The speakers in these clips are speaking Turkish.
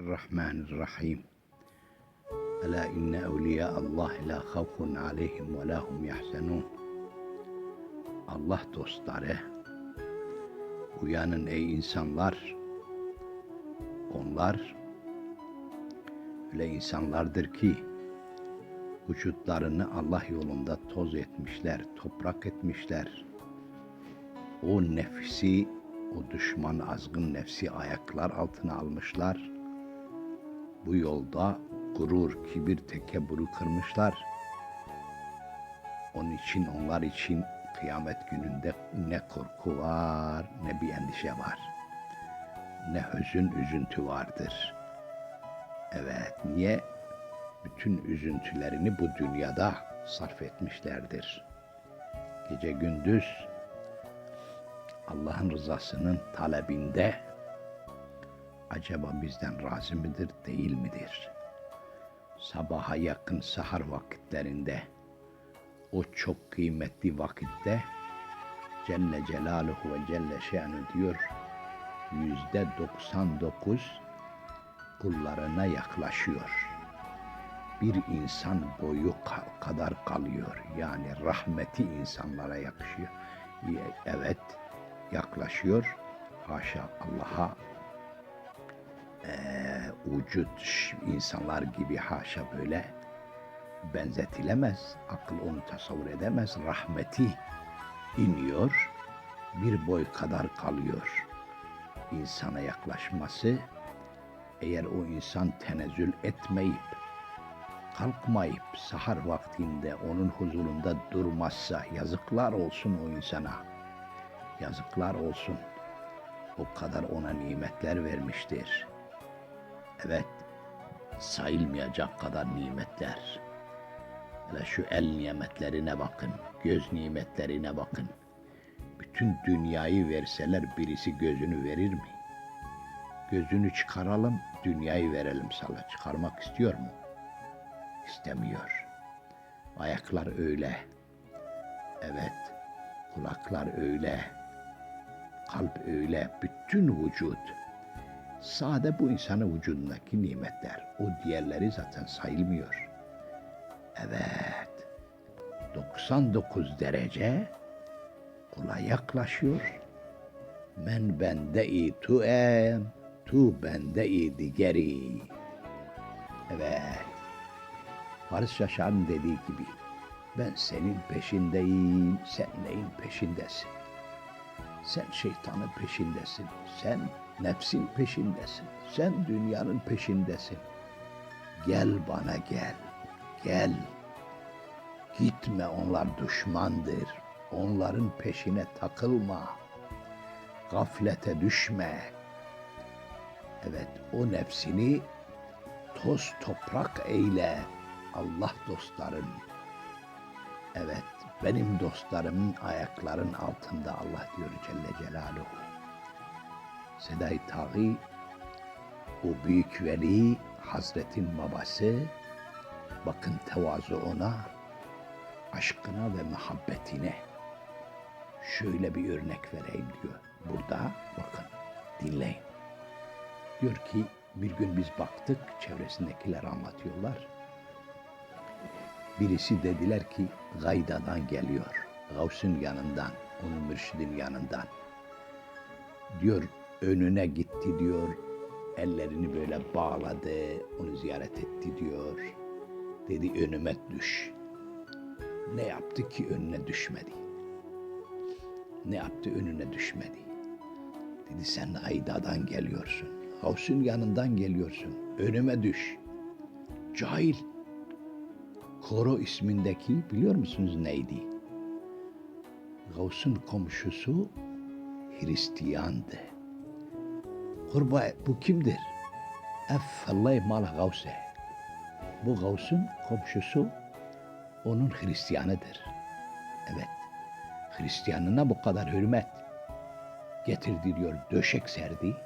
Bismillahirrahmanirrahim. Ela inne evliya Allah la havfun aleyhim ve la hum yahzenun. Allah dostları, uyanın ey insanlar. Onlar öyle insanlardır ki vücutlarını Allah yolunda toz etmişler, toprak etmişler. O nefsi, o düşman azgın nefsi ayaklar altına almışlar. Bu yolda gurur, kibir, tekebbürü kırmışlar. Onun için onlar için kıyamet gününde ne korku var, ne bir endişe var. Ne hüzün, üzüntü vardır. Evet, niye? Bütün üzüntülerini bu dünyada sarf etmişlerdir. Gece gündüz Allah'ın rızasının talebinde acaba bizden razı mıdır, değil midir? Sabaha yakın sahar vakitlerinde o çok kıymetli vakitte Celle Celaluhu ve Celle Şe'nu diyor yüzde 99 kullarına yaklaşıyor. Bir insan boyu kadar kalıyor. Yani rahmeti insanlara yakışıyor. Evet, yaklaşıyor. Haşa Allah'a e, vücut insanlar gibi haşa böyle benzetilemez. Akıl onu tasavvur edemez. Rahmeti iniyor. Bir boy kadar kalıyor. İnsana yaklaşması eğer o insan tenezzül etmeyip kalkmayıp sahar vaktinde onun huzurunda durmazsa yazıklar olsun o insana. Yazıklar olsun. O kadar ona nimetler vermiştir. Evet, sayılmayacak kadar nimetler. Hele şu el nimetlerine bakın, göz nimetlerine bakın. Bütün dünyayı verseler birisi gözünü verir mi? Gözünü çıkaralım, dünyayı verelim sana. Çıkarmak istiyor mu? İstemiyor. Ayaklar öyle. Evet, kulaklar öyle. Kalp öyle. Bütün vücut. Sade bu insanın vücudundaki nimetler. O diğerleri zaten sayılmıyor. Evet. 99 derece kula yaklaşıyor. Men bende i tu em, tu bende i digeri. Evet. Faris Şaşar'ın dediği gibi ben senin peşindeyim, sen neyin peşindesin? Sen şeytanın peşindesin, sen nefsin peşindesin, sen dünyanın peşindesin. Gel bana gel, gel. Gitme onlar düşmandır, onların peşine takılma. Gaflete düşme. Evet o nefsini toz toprak eyle Allah dostların. Evet benim dostlarımın ayakların altında Allah diyor Celle Celaluhu. Sedai Taği o büyük veli Hazretin babası bakın tevazu ona aşkına ve muhabbetine şöyle bir örnek vereyim diyor. Burada bakın dinleyin. Diyor ki bir gün biz baktık çevresindekiler anlatıyorlar. Birisi dediler ki Gayda'dan geliyor. Gavs'un yanından, onun mürşidin yanından. Diyor önüne gitti diyor. Ellerini böyle bağladı, onu ziyaret etti diyor. Dedi önüme düş. Ne yaptı ki önüne düşmedi? Ne yaptı önüne düşmedi? Dedi sen Ayda'dan geliyorsun. Gavs'un yanından geliyorsun. Önüme düş. Cahil. Koro ismindeki biliyor musunuz neydi? Gavs'un komşusu Hristiyandı. Kurba bu kimdir? Effallay mal Gavs'e. Bu Gavs'un komşusu onun Hristiyanıdır. Evet. Hristiyanına bu kadar hürmet getirdi diyor döşek serdi.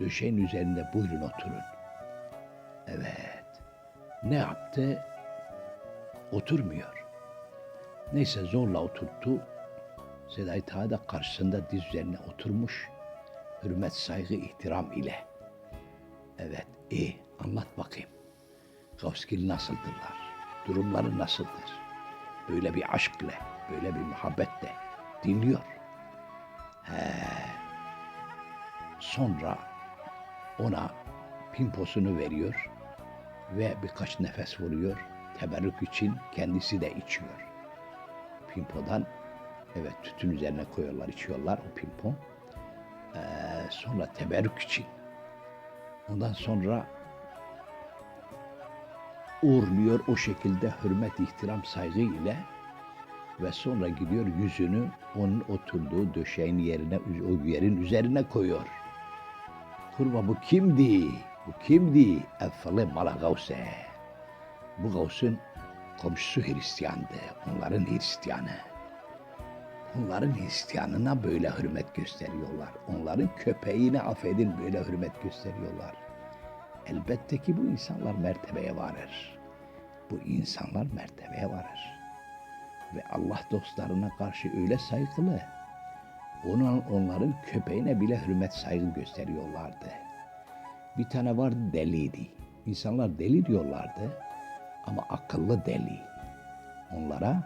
Döşeğin üzerinde buyurun oturun. Evet. Ne yaptı? Oturmuyor. Neyse zorla oturttu. Sedai Taha da karşısında diz üzerine oturmuş. Hürmet, saygı, ihtiram ile. Evet, E anlat bakayım. Gavskil nasıldırlar? Durumları nasıldır? Böyle bir aşkla, böyle bir muhabbetle dinliyor. He. Sonra ona pimposunu veriyor ve birkaç nefes vuruyor. Teberrük için kendisi de içiyor. Pimpodan evet tütün üzerine koyuyorlar, içiyorlar o pimpon. Ee, sonra teberrük için. Ondan sonra uğurluyor o şekilde hürmet, ihtiram, saygı ile ve sonra gidiyor yüzünü onun oturduğu döşeğin yerine, o yerin üzerine koyuyor. Kurba bu kimdi? Bu kimdi? Effalı mala gavse. Bu gavsın komşusu Hristiyandı. Onların Hristiyanı. Onların Hristiyanına böyle hürmet gösteriyorlar. Onların köpeğine affedin böyle hürmet gösteriyorlar. Elbette ki bu insanlar mertebeye varır. Bu insanlar mertebeye varır. Ve Allah dostlarına karşı öyle saygılı. Onun, onların köpeğine bile hürmet saygı gösteriyorlardı. Bir tane vardı deliydi. İnsanlar deli diyorlardı ama akıllı deli. Onlara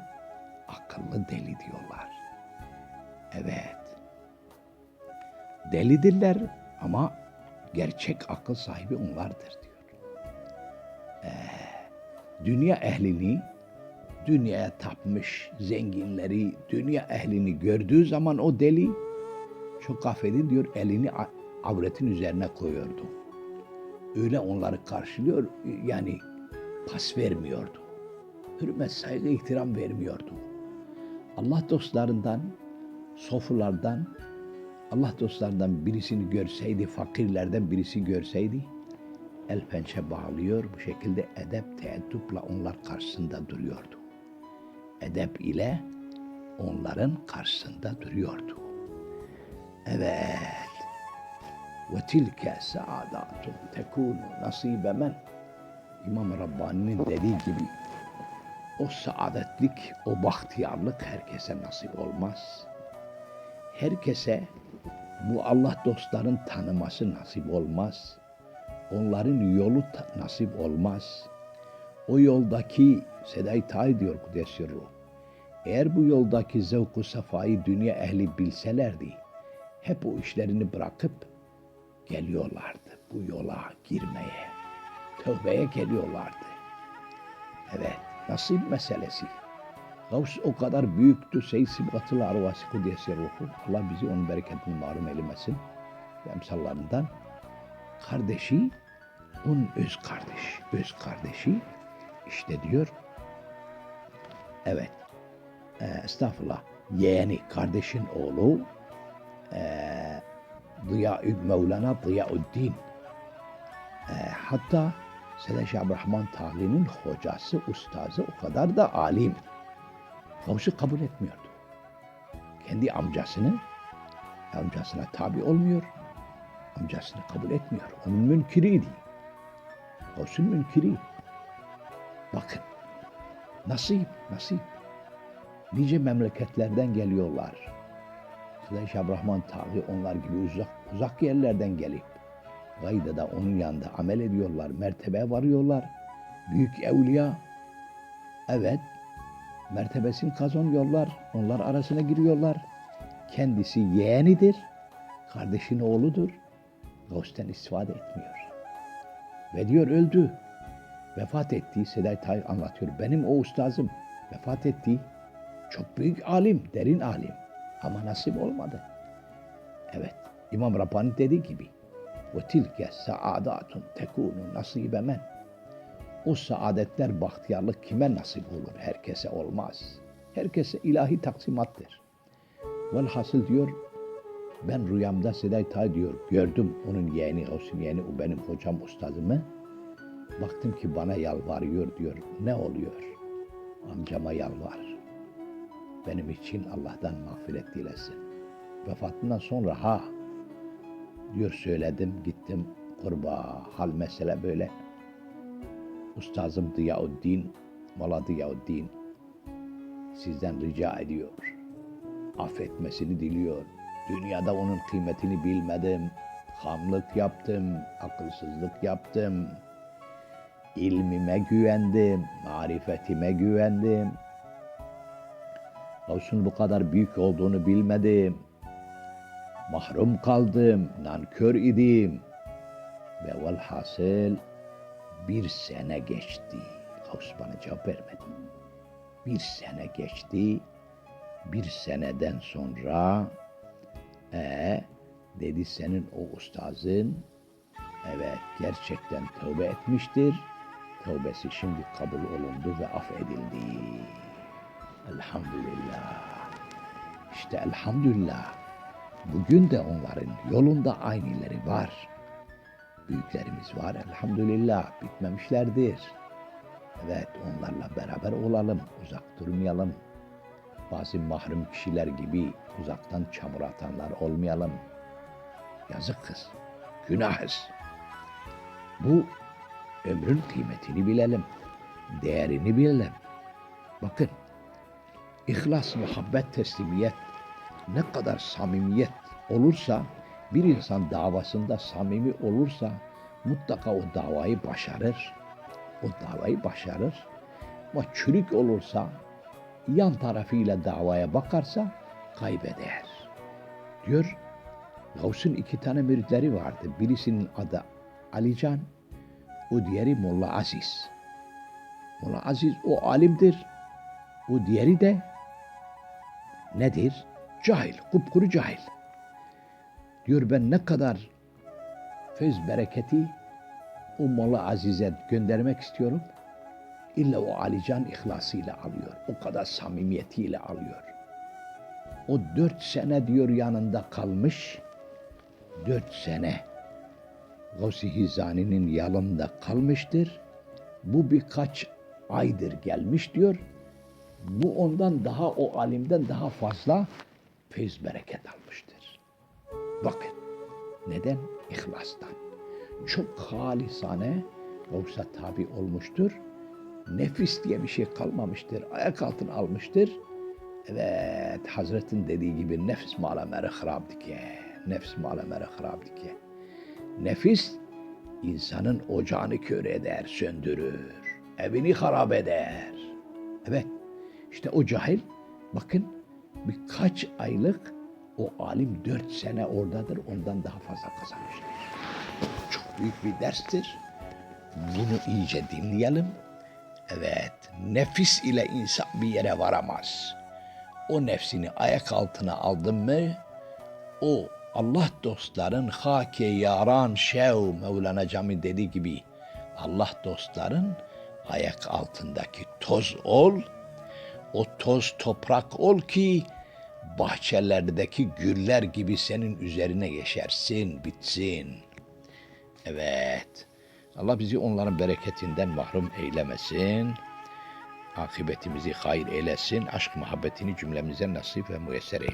akıllı deli diyorlar. Evet. Delidirler ama gerçek akıl sahibi onlardır diyor. Ee, dünya ehlini, dünyaya tapmış zenginleri, dünya ehlini gördüğü zaman o deli çok affedin diyor elini avretin üzerine koyuyordu. Öyle onları karşılıyor yani pas vermiyordu. Hürmet, saygı, ihtiram vermiyordu. Allah dostlarından, sofulardan, Allah dostlarından birisini görseydi, fakirlerden birisi görseydi, el pençe bağlıyor, bu şekilde edep, teeddüple onlar karşısında duruyordu. Edep ile onların karşısında duruyordu. Evet. Ve tilke saadatun tekunu nasibe men. İmam Rabbani'nin dediği gibi o saadetlik, o bahtiyarlık herkese nasip olmaz. Herkese bu Allah dostların tanıması nasip olmaz. Onların yolu nasip olmaz. O yoldaki Sedai Tay diyor Kudüs'ü Eğer bu yoldaki zevku safayı dünya ehli bilselerdi, hep o işlerini bırakıp geliyorlardı bu yola girmeye. Tövbeye geliyorlardı. Evet, nasip meselesi. Gavs o kadar büyüktü. Seyyid Sibgatılı Arvasi Kudüs'ü ruhu. Allah bizi onun bereketini marum eylemesin. Emsallarından. Kardeşi, onun öz kardeş. Öz kardeşi işte diyor. Evet. E, estağfurullah. Yeğeni, kardeşin oğlu e, Ziya Mevlana Ziyauddin. E, hatta Sede Şabrahman Tahli'nin hocası, ustazı o kadar da alim. Gavs'ı kabul etmiyordu. Kendi amcasını, amcasına tabi olmuyor, amcasını kabul etmiyor. Onun münkiriydi. Gavs'ın münkiri. Bakın, nasip, nasip. Nice memleketlerden geliyorlar. Sede Şabrahman Tahli onlar gibi uzak, uzak yerlerden gelip gaydada onun yanında amel ediyorlar, mertebe varıyorlar. Büyük evliya, evet, mertebesini kazanıyorlar, onlar arasına giriyorlar. Kendisi yeğenidir, kardeşin oğludur. Gavs'ten istifade etmiyor. Ve diyor öldü. Vefat etti. Seday Tay anlatıyor. Benim o ustazım vefat etti. Çok büyük alim, derin alim. Ama nasip olmadı. Evet, İmam Rabbani dediği gibi ve tilke saadatun tekunu nasibe. O saadetler, bahtiyarlık kime nasip olur? Herkese olmaz. Herkese ilahi taksimattır. Velhasıl diyor, ben rüyamda Seday Tay diyor, gördüm onun yeğeni, olsun yeğeni, o benim hocam, ustadımı. Baktım ki bana yalvarıyor diyor. Ne oluyor? Amcama yalvar. Benim için Allah'tan mağfiret dilesin. Vefatından sonra ha diyor söyledim gittim kurba hal mesele böyle. Ustazım Diyauddin, Mala Diyauddin sizden rica ediyor. Affetmesini diliyor. Dünyada onun kıymetini bilmedim. hamlık yaptım, akılsızlık yaptım. İlmime güvendim, marifetime güvendim. Gavsun bu kadar büyük olduğunu bilmedim. Mahrum kaldım, nankör idim. Ve velhasıl bir sene geçti. Gavs bana cevap vermedi. Bir sene geçti. Bir seneden sonra e dedi senin o ustazın evet gerçekten tövbe etmiştir. Tövbesi şimdi kabul olundu ve affedildi. Elhamdülillah. İşte elhamdülillah. Bugün de onların yolunda aynıları var. Büyüklerimiz var elhamdülillah bitmemişlerdir. Evet onlarla beraber olalım, uzak durmayalım. Bazı mahrum kişiler gibi uzaktan çamur atanlar olmayalım. Yazık kız, günahız. Bu ömrün kıymetini bilelim, değerini bilelim. Bakın, ihlas, muhabbet, teslimiyet ne kadar samimiyet olursa, bir insan davasında samimi olursa mutlaka o davayı başarır. O davayı başarır. Ama çürük olursa, yan tarafıyla davaya bakarsa kaybeder. Diyor, Gavs'un iki tane müritleri vardı. Birisinin adı Alican, o diğeri Molla Aziz. Molla Aziz o alimdir. O diğeri de nedir? Cahil, kupkuru cahil. Diyor ben ne kadar feyz bereketi o Molla Aziz'e göndermek istiyorum. İlla o Alican ihlasıyla alıyor. O kadar samimiyetiyle alıyor. O dört sene diyor yanında kalmış. Dört sene Gavsi Hizani'nin yanında kalmıştır. Bu birkaç aydır gelmiş diyor. Bu ondan daha o alimden daha fazla feyz bereket almıştır. Bakın neden? İhlastan. Çok halisane yoksa tabi olmuştur. Nefis diye bir şey kalmamıştır. Ayak altına almıştır. Evet Hazretin dediği gibi nefs mala mere harab dike. Nefs mala mere harab dike. Nefis insanın ocağını kör eder, söndürür. Evini harap eder. Evet işte o cahil bakın birkaç aylık o alim dört sene oradadır ondan daha fazla kazanmıştır. Çok büyük bir derstir. Bunu iyice dinleyelim. Evet, nefis ile insan bir yere varamaz. O nefsini ayak altına aldın mı, o Allah dostların hake yaran şev Mevlana Cami dediği gibi Allah dostların ayak altındaki toz ol, o toz toprak ol ki bahçelerdeki güller gibi senin üzerine yeşersin, bitsin. Evet. Allah bizi onların bereketinden mahrum eylemesin. Akıbetimizi hayır eylesin. Aşk muhabbetini cümlemize nasip ve müyesser eylesin.